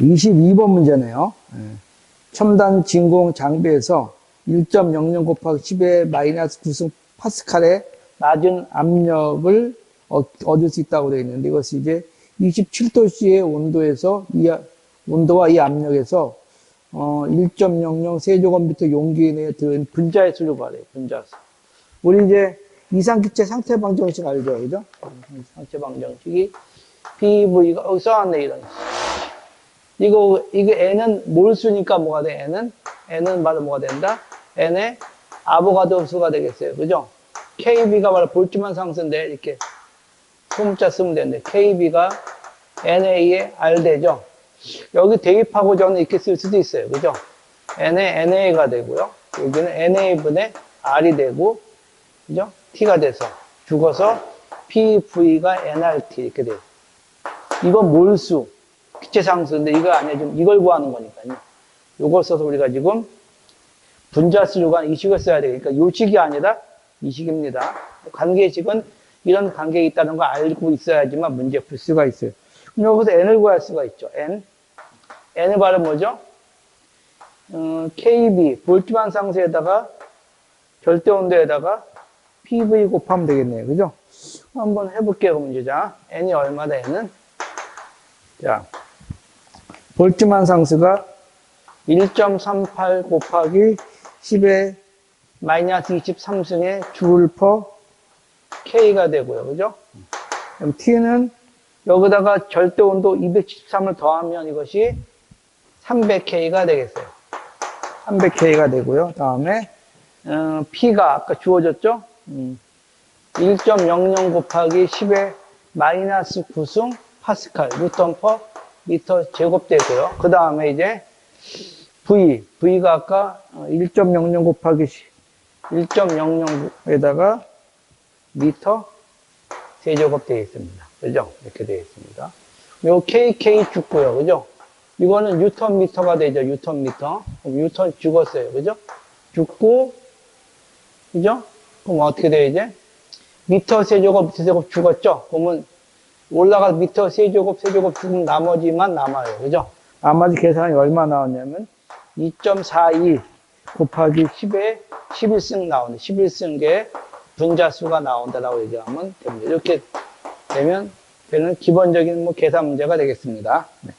22번 문제네요. 예. 첨단 진공 장비에서 1.00 곱하기 10의 마이너스 9승 파스칼의 낮은 압력을 어- 얻을 수 있다고 되어 있는데 이것이 이제 27도씨의 온도에서 이 아- 온도와 이 압력에서 어, 1.00 세제곱미터 용기 내에 들은 분자의 수를 구하래요. 분자수. 우리 이제 이상기체 상태 방정식 알죠? 그죠? 상태 방정식이 PV가 여기 써놨네 이런. 이거 이거 n은 몰수니까 뭐가 돼? n은 n은 바로 뭐가 된다? n의 아보가드로 수가 되겠어요. 그죠? KB가 바로 볼트만 상수인데 이렇게 소문자 쓰면 되는데 KB가 NA의 R 되죠. 여기 대입하고 저는 이렇게 쓸 수도 있어요. 그죠? N의 NA가 되고요. 여기는 NA분의 R이 되고, 그죠? T가 돼서 죽어서 PV가 NRT 이렇게 돼요. 이건 몰수, 기체 상수인데 이거 아니야. 지금 이걸 구하는 거니까요. 요걸 써서 우리가 지금 분자수를 구한 이 식을 써야. 그러니까 요 식이 아니라 이 식입니다. 관계식은 이런 관계가 있다는 걸 알고 있어야지만 문제 풀 수가 있어요. 그럼 여기서 n을 구할 수가 있죠. n. n의 발음 뭐죠? 어, KB, 볼트만 상수에다가 절대 온도에다가 PV 곱하면 되겠네요. 그죠? 한번 해볼게요. 문제 자. n이 얼마다 n은? 자, 볼트만 상수가 1.38 곱하기 10의 마이너스 23승의 줄퍼 K가 되고요. 그죠? 그럼 T는 여기다가 절대 온도 273을 더하면 이것이 300K가 되겠어요. 300K가 되고요. 다음에 어, P가 아까 주어졌죠? 음, 1.00 곱하기 10의 마이너스 9승 파스칼 뉴턴 퍼 미터 제곱 되고요. 그 다음에 이제 V, V가 아까 1.00 곱하기 1.00에다가 미터 세제곱 되어 있습니다. 그죠? 이렇게 되어 있습니다. 요 KK 죽고요. 그죠? 이거는 뉴턴 미터가 되죠. 뉴턴 미터. 그럼 뉴턴 죽었어요. 그죠? 죽고, 그죠? 그럼 어떻게 돼요, 이제? 미터 세제곱, 미터 세제곱 죽었죠? 그러면 올라가 미터 세제곱, 세제곱 죽으면 나머지만 남아요. 그죠? 나머지 계산이 얼마 나왔냐면 2.42 곱하기 10에 11승 나오는데 11승계 분자수가 나온다라고 얘기하면 됩니다. 이렇게 되면 되는 기본적인 뭐 계산 문제가 되겠습니다. 네.